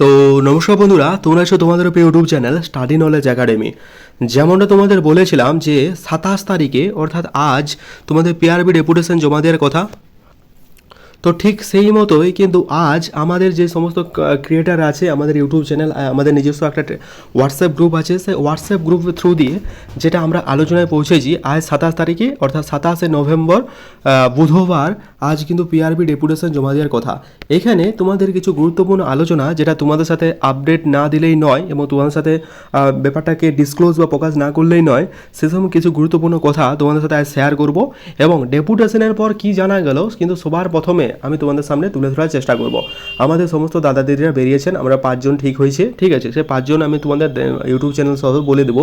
তো নমস্কার বন্ধুরা, তোমরা এসো তোমাদের প্রিয় YouTube channel study knowledge academy যেমনটা তোমাদের বলেছিলাম যে সাতাশ তারিখে, অর্থাৎ আজ, তোমাদের পিআরবি ডেপুটেশন জমা দেওয়ার কথা। তো ঠিক সেই মতোই কিন্তু আজ আমাদের যে সমস্ত ক্রিয়েটার আছে, আমাদের ইউটিউব চ্যানেল আমাদের নিজস্ব একটা হোয়াটসঅ্যাপ গ্রুপ আছে, সেই হোয়াটসঅ্যাপ গ্রুপ থ্রু দিয়ে যেটা আমরা আলোচনায় পৌঁছেছি, আজ সাতাশ তারিখে, অর্থাৎ সাতাশে নভেম্বর বুধবার আজ কিন্তু পিআরবি ডেপুটেশন জমা দেওয়ার কথা। এখানে তোমাদের কিছু গুরুত্বপূর্ণ আলোচনা, যেটা তোমাদের সাথে আপডেট না দিলেই নয় এবং তোমাদের সাথে ব্যাপারটাকে ডিসক্লোজ বা প্রকাশ না করলেই নয় সেসব কিছু গুরুত্বপূর্ণ কথা তোমাদের সাথে আজ শেয়ার করব এবং ডেপুটেশনের পর কি জানা গেল, কিন্তু সবার প্রথমে আমি তোমাদের সামনে তুলে ধরার চেষ্টা করব। আমাদের সমস্ত দাদা দিদিরা বেরিয়েছেন, আমরা পাঁচজন ঠিক হয়েছে, ঠিক আছে? সে পাঁচজন আমি তোমাদের ইউটিউব চ্যানেল সহ বলে দেবো।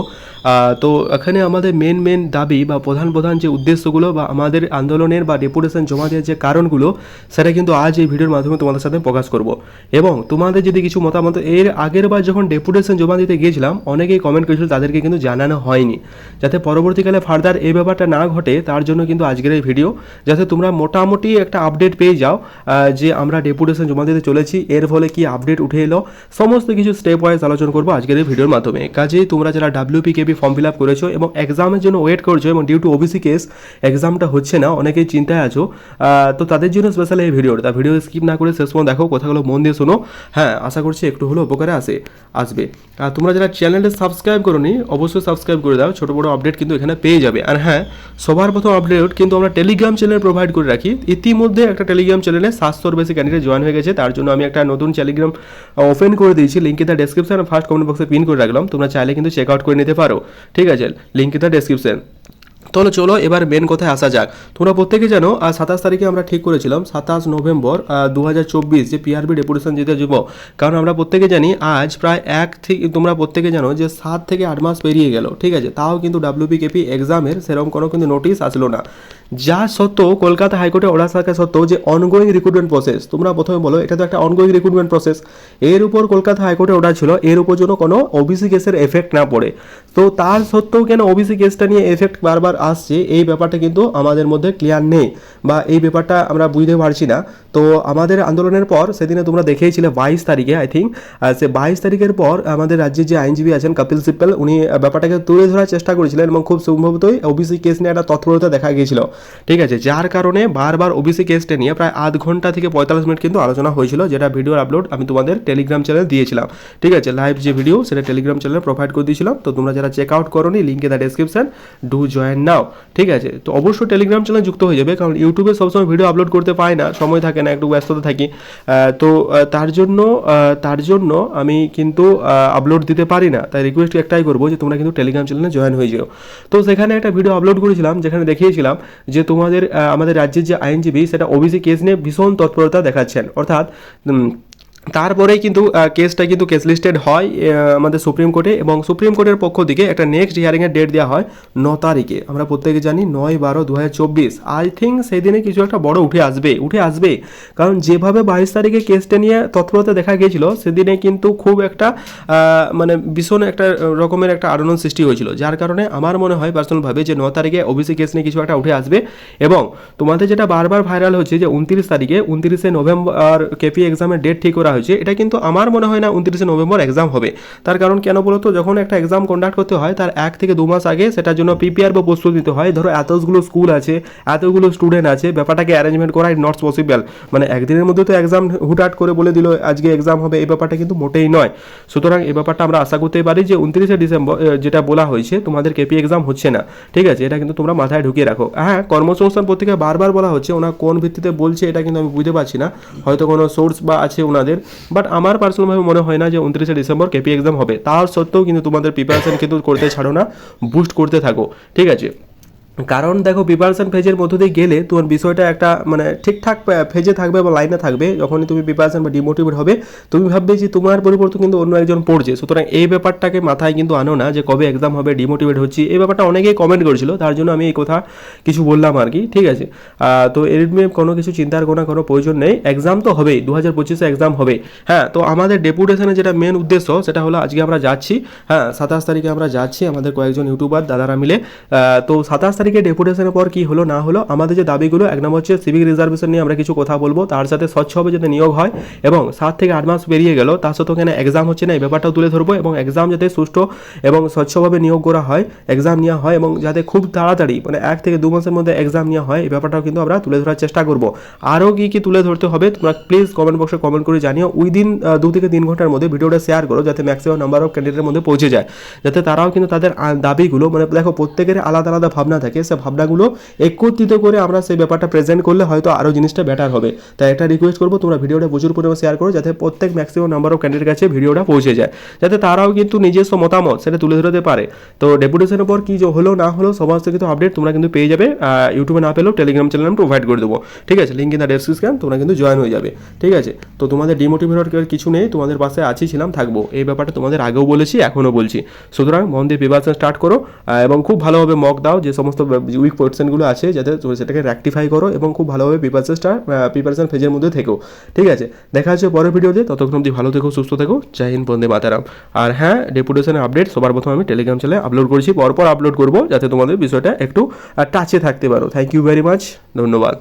তো এখানে আমাদের মেন মেন দাবি বা প্রধান প্রধান যে উদ্দেশ্যগুলো বা আমাদের আন্দোলনের বা ডেপুটেশন জমা দেওয়ার যে কারণগুলো, সেটা কিন্তু আজ এই ভিডিওর মাধ্যমে তোমাদের সাথে প্রকাশ করব। এবং তোমাদের যদি কিছু মতামত, এর আগের বার যখন ডেপুটেশন জমা দিতে গিয়েছিলাম, অনেকেই কমেন্ট করেছিল তাদেরকে কিন্তু জানানো হয়নি। যাতে পরবর্তীকালে ফার্দার এই ব্যাপারটা না ঘটে, তার জন্য কিন্তু আজকের এই ভিডিও যাতে তোমরা মোটামুটি একটা আপডেট পেয়ে যাও যে আমরা ডেপুটেশন জমা দিতে চলেছি, এর ফলে কি আপডেট উঠে এলো, সমস্ত কিছু স্টেপ ওয়াইজ আলোচনা করব আজকের এই ভিডিওর মাধ্যমে। কাজেই তোমরা যারা WP KB form fill up করেছ এবং এক্সামের জন্য ওয়েট করছ এবং ডিউ টু ওবিসি কেস এক্সামটা হচ্ছে না, অনেকেই চিন্তায় আছো তো তাদের জন্য স্পেশাল এই ভিডিওটা তা ভিডিও স্কিপ না করে শেষ পর্যন্ত দেখো, কথাগুলো মন দিয়ে শোনো। হ্যাঁ আশা করছি একটু হলেও উপকারে আসে, আসবে। আর তোমরা যারা চ্যানেলটা সাবস্ক্রাইব করোনি, অবশ্যই সাবস্ক্রাইব করে দাও। ছোটো বড়ো আপডেট কিন্তু এখানে পেয়ে যাবে। আর হ্যাঁ সবার প্রথম আপডেট কিন্তু আমরা টেলিগ্রাম চ্যানেল প্রোভাইড করে রাখি। ইতিমধ্যে একটা টেলিগ্রাম চ্যানেলে সাতশোর বেশি ক্যান্ডিডেট জয়েন হয়ে গেছে। তার জন্য আমি একটা নতুন টেলিগ্রাম ওপেন করে দিয়েছি। লিঙ্কে তার ডেসক্রিপশন ফার্স্ট কমেন্ট বক্সে পিন করে রাখলাম। তোমরা চাইলে কিন্তু চেক আউট করে নিতে পারো। ঠিক আছে? লিঙ্কে তার ডেসক্রিপশন তাহলে চলো এবার মেন কথায় আসা যাক। তোমরা প্রত্যেকে জানো সাতাশ তারিখে আমরা ঠিক করেছিলাম, সাতাশ নভেম্বর দু হাজার চব্বিশ যে পিআরবি ডেপুটেশন যেতে যাব। কারণ আমরা প্রত্যেকে জানি আজ প্রায় এক থেকে তোমরা প্রত্যেকে জানো যে সাত থেকে আট মাস পেরিয়ে গেল, ঠিক আছে? তাও কিন্তু ডাব্লিউপি কেপি এক্সামের সেরকম কোনো কিন্তু নোটিশ আসলো না। যা সত্ত্বেও কলকাতা হাইকোর্টে অর্ডার থাকা সত্ত্বেও যে অনগোয়িং রিক্রুটমেন্ট প্রসেস তোমরা প্রথমে বলো, এটা তো একটা অনগোয়িং রিক্রুটমেন্ট প্রসেস এর উপর কলকাতা হাইকোর্টে অর্ডার ছিল, এর উপর যেন কোনো ওবিসি কেসের এফেক্ট না পড়ে। তো তার সত্ত্বেও কেন ওবিসি কেসটা নিয়ে এফেক্ট বারবার আসছে, এই ব্যাপারটা কিন্তু আমাদের মধ্যে ক্লিয়ার নেই বা এই ব্যাপারটা আমরা বুঝতে পারছি না। তো আমাদের আন্দোলনের পর সেদিনে তোমরা দেখেইছিলে বাইশ তারিখে আই থিঙ্ক সে বাইশ তারিখের পর আমাদের রাজ্যের যে আইনজীবী আছেন কপিল সিপ্পল উনি ব্যাপারটাকে তুলে ধরার চেষ্টা করেছিলেন এবং খুব সম্ভবতই ওবিসি কেস নিয়ে একটা তৎপরতা দেখা গিয়েছিল। ঠিক আছে, যার কারণে বারবার ওবিসি কেসটা নিয়ে প্রায় আধ ঘণ্টা থেকে পঁয়তাল্লিশ মিনিট কিন্তু আলোচনা হয়েছিল, যেটা ভিডিওর আপলোড আমি তোমাদের টেলিগ্রাম চ্যানেলে দিয়েছিলাম। ঠিক আছে লাইভ যে ভিডিও সেটা টেলিগ্রাম চ্যানেলে প্রোভাইড করে দিয়েছিলাম। তো তোমরা যারা চেক আউট করোনি লিঙ্কে the description do join now ঠিক আছে? তো অবশ্যই টেলিগ্রাম চ্যানেল যুক্ত হয়ে যাবে, কারণ ইউটিউবে সবসময় ভিডিও আপলোড করতে পাই না, সময় থাকে না, একটু ব্যস্ততা থাকি। তো তার জন্য তার জন্য আমি কিন্তু আপলোড দিতে পারি না। তাই রিকোয়েস্ট একটাই করব যে তোমরা কিন্তু টেলিগ্রাম চ্যানেলে জয়েন হয়ে যেও। তো সেখানে একটা ভিডিও আপলোড করেছিলাম, যেখানে দেখিয়েছিলাম যে তোমাদের আমাদের রাজ্যের যে আইনজীবী, সেটা ওবিসি কেস নিয়ে ভীষণ তৎপরতা দেখাচ্ছেন। অর্থাৎ তারপরেই কিন্তু কেসটা কিন্তু কেস লিস্টেড হয় আমাদের সুপ্রিম কোর্টে এবং সুপ্রিম কোর্টের পক্ষ থেকে একটা নেক্সট হিয়ারিংয়ের ডেট দেওয়া হয় ন তারিখে। আমরা প্রত্যেকে জানি নয় বারো দু হাজার চব্বিশ। আই থিঙ্ক সেই দিনে কিছু একটা বড় উঠে আসবে উঠে আসবে। কারণ যেভাবে বাইশ তারিখে কেসটা নিয়ে তৎপরতা দেখা গিয়েছিল, সেদিনে কিন্তু খুব একটা মানে ভীষণ একটা রকমের একটা আলোড়ন সৃষ্টি হয়েছিল। যার কারণে আমার মনে হয় পার্সোনালভাবে যে ন তারিখে ওবিসি কেস নিয়ে কিছু একটা উঠে আসবে। এবং তোমাদের যেটা বারবার ভাইরাল হচ্ছে যে উনত্রিশ তারিখে, উনত্রিশে নভেম্বর কেপি এক্সামের ডেট ঠিক করা হয়েছে, এটা কিন্তু আমার মনে হয় না উনত্রিশে নভেম্বর এক্সাম হবে। তার কারণ কেন বলতো? যখন একটা এক্সাম কন্ডাক্ট করতে হয়, তার এক থেকে দু মাস আগে সেটার জন্য প্রিপেয়ার বা প্রস্তুতি নিতে হয়। ধরো এতগুলো স্কুল আছে, এতগুলো স্টুডেন্ট আছে, ব্যাপারটাকে অ্যারেঞ্জমেন্ট করা নট পসিবল মানে একদিনের মধ্যে তো এক্সাম হুটহাট করে বলে দিল, আজকে এক্সাম হবে, এই ব্যাপারটা কিন্তু মোটেই নয়। সুতরাং এই ব্যাপারটা আমরা আশা করতে পারি যে উনত্রিশে ডিসেম্বর যেটা বলা হয়েছে, তোমাদের কেপি এক্সাম হচ্ছে না। ঠিক আছে? এটা কিন্তু তোমরা মাথায় ঢুকিয়ে রাখো। হ্যাঁ কর্মসংস্থান পত্রিকায় বারবার বলা হচ্ছে ওনা কোন ভিত্তিতে বলছে, এটা কিন্তু আমি বুঝতে পারছি না। হয়তো কোনো সোর্স বা আছে ওনাদের। বাট আমার পার্সোনালভাবে মনে হয় না যে উনত্রিশে ডিসেম্বর কেপি এক্সাম হবে। তার সত্ত্বেও কিন্তু তোমাদের প্রিপারেশন কিন্তু করতে ছাড়ো না বুস্ট করতে থাকো। ঠিক আছে? কারণ দেখো প্রিপারেশন ফেজের মধ্য দিয়ে গেলে তোমার বিষয়টা একটা মানে ঠিকঠাক ফেজে থাকবে বা লাইনে থাকবে, যখনই তুমি প্রিপারেশন বা ডিমোটিভেট হবে, তুমি ভাববে যে তোমার পরিবর্তন কিন্তু অন্য একজন পড়ছে। সুতরাং এই ব্যাপারটাকে মাথায় কিন্তু আনো না যে কবে এক্সাম হবে ডিমোটিভেট হচ্ছি। এই ব্যাপারটা অনেকেই কমেন্ট করেছিল, তার জন্য আমি এই কথা কিছু বললাম আর কি, ঠিক আছে? তো এর নিয়ে কোনো কিছু চিন্তার কোনো কোনো প্রয়োজন নেই। এক্সাম তো হবেই দু হাজার পঁচিশে এক্সাম হবে। হ্যাঁ তো আমাদের ডেপুটেশনের যেটা মেন উদ্দেশ্য, সেটা হলো আজকে আমরা যাচ্ছি। হ্যাঁ সাতাশ তারিখে আমরা যাচ্ছি আমাদের কয়েকজন ইউটিউবার দাদারা মিলে। তো সাতাশ তারিখে অপরদিকে ডেপুটেশনের পর কি হলো, না হলো, আমাদের যে দাবিগুলো, এক নম্বর হচ্ছে সিভিক রিজার্ভেশন নিয়ে আমরা কিছু কথা বলব। তার সাথে স্বচ্ছভাবে যাতে নিয়োগ হয় এবং সাত থেকে আট মাস পেরিয়ে গেল তার সাথে ওখানে এক্সাম হচ্ছে না, এই ব্যাপারটাও তুলে ধরবো এবং এক্সাম যাতে সুষ্ঠু এবং স্বচ্ছভাবে নিয়োগ করা হয় এক্সাম নেওয়া হয় এবং যাতে খুব তাড়াতাড়ি মানে এক থেকে দু মাসের মধ্যে এক্সাম নেওয়া হয়, এই ব্যাপারটাও কিন্তু আমরা তুলে ধরার চেষ্টা করব। আরও কি কি তুলে ধরতে হবে, তোমরা প্লিজ কমেন্ট বক্সে কমেন্ট করে জানিও। উইদিন দু থেকে তিন ঘণ্টার মধ্যে ভিডিওটা শেয়ার করো, যাতে ম্যাক্সিমাম নাম্বার অফ ক্যান্ডিডেটের মধ্যে পৌঁছে যায়। যাতে তারাও কিন্তু তাদের দাবিগুলো মানে দেখো প্রত্যেকের আলাদা আলাদা ভাবনা থাকে। সে ভাবনাগুলো একত্রিত করে আমরা সেই ব্যাপারটা প্রেজেন্ট করলে হয়তো আরও জিনিসটা বেটার হবে। তাই একটা রিকোয়েস্ট করব, তোমরা ভিডিওটা প্রচুর পরিমাণে শেয়ার করো যাতে প্রত্যেক ম্যাক্সিমাম নাম্বার অফ ক্যান্ডিডেট কাছে ভিডিওটা পৌঁছে যায়। যাতে তারাও কিন্তু নিজস্ব মতামত সেটা তুলে ধরতে পারে। তো ডেপুটেশনের পর কি হলো না হলো সমস্ত কিছু আপডেট তোমরা কিন্তু পেয়ে যাবে ইউটিউবে না পেলেও টেলিগ্রাম চ্যানেল আমি প্রোভাইড করে দেবো। ঠিক আছে? লিঙ্ক ইন দ্য ডেসক্রিপশন তোমরা কিন্তু জয়েন হয়ে যাবে। ঠিক আছে? তো তোমাদের ডিমোটিভেটর কিছু নেই, তোমাদের পাশে আছি, ছিলাম, থাকব। এই ব্যাপারটা তোমাদের আগেও বলেছি, এখনও বলছি। সুতরাং মন দিয়ে প্রিপারেশন স্টার্ট করো এবং খুব ভালোভাবে মক দাও যে সমস্ত উইক পোর্শনগুলো আছে, যাতে তুমি সেটাকে র্যাক্টিফাই করো এবং খুব ভালোভাবে প্রিপারেশনটা প্রিপারেশন ফেজের মধ্যে থেকো। ঠিক আছে? দেখা হচ্ছে পরের ভিডিওতে। ততক্ষণ অবধি ভালো থেকো, সুস্থ থেকো। জয় হিন্দ, বন্দে মাতারাম। আর হ্যাঁ ডেপুটেশনের আপডেট সবার প্রথম আমি টেলিগ্রাম চ্যানেলে আপলোড করছি। পরপর আপলোড করব যাতে তোমাদের বিষয়টা একটু টাচে থাকতে পারো। থ্যাংক ইউ ভেরি মাচ ধন্যবাদ।